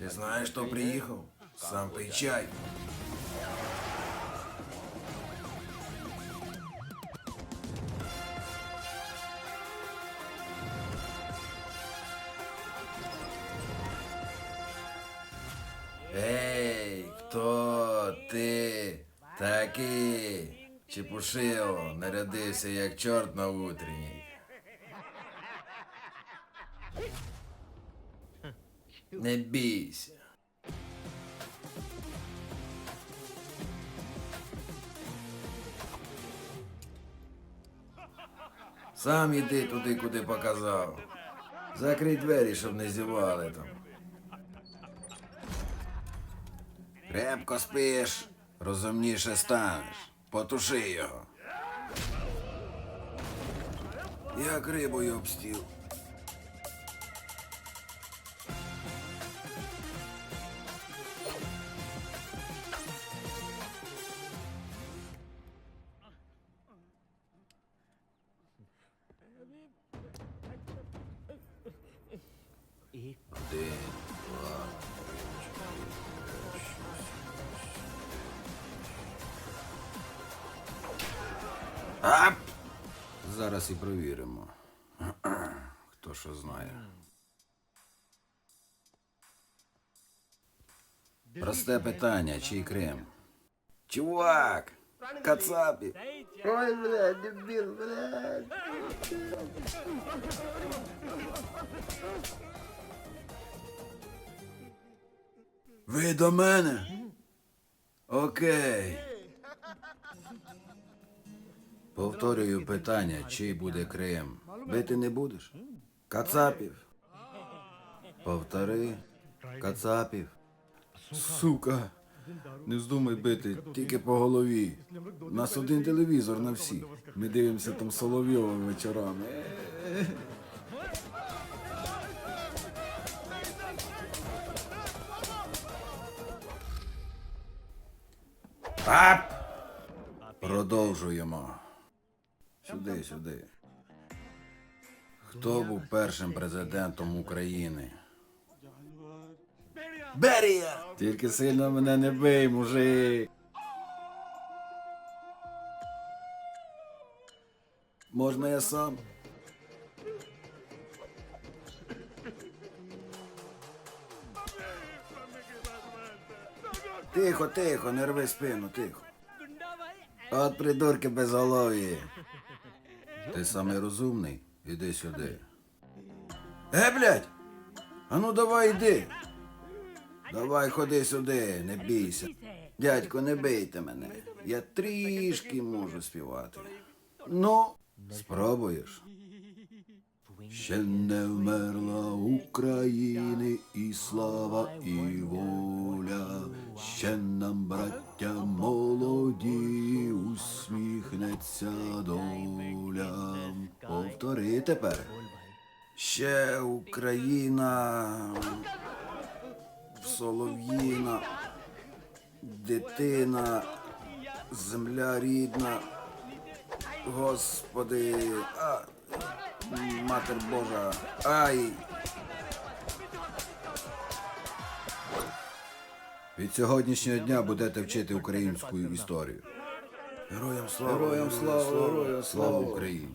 Ти знаєш, хто приїхав? Сам пий чай. Ей, хто ти такий? Чепушило, нарядився як чорт на утренній. Не бійся. Сам іди туди, куди показав. Закрий двері, щоб не зівали там. Крепко спиш, розумніше станеш. Потуши його. Як рибою об стіл. Один, два, Ап! Зараз і провіримо. Хто що знає. Просте питання, чий Крим? Чувак! Кацапі! Ой, блядь, дебіл, блядь! Ви до мене? Окей. Повторюю питання, чий буде Крим. Бити не будеш? Кацапів. Повтори. Кацапів. Сука. Не вздумай бити, тільки по голові. У нас один телевізор на всіх. Ми дивимося там Соловйова вечорами. Ап! Продовжуємо. Сюди, сюди. Хто був першим президентом України? Берія! Тільки сильно мене не бий, мужик. Можна я сам? Тихо, тихо, не рви спину, тихо. От придурки безголові. Ти самий розумний? Іди сюди. Е, блядь! А ну давай йди. Давай ходи сюди, не бійся. Дядько, не бийте мене. Я трішки можу співати. Ну, спробуєш. Ще не вмерла України і слава, і воля. Ще нам, браття молоді, усміхнеться доля. Повтори тепер. Ще Україна. Солов'їна, дитина, земля рідна. Господи, а, Матер Божа, ай. Від сьогоднішнього дня будете вчити українську історію. Героям слава, героям слава, героям слава Україні.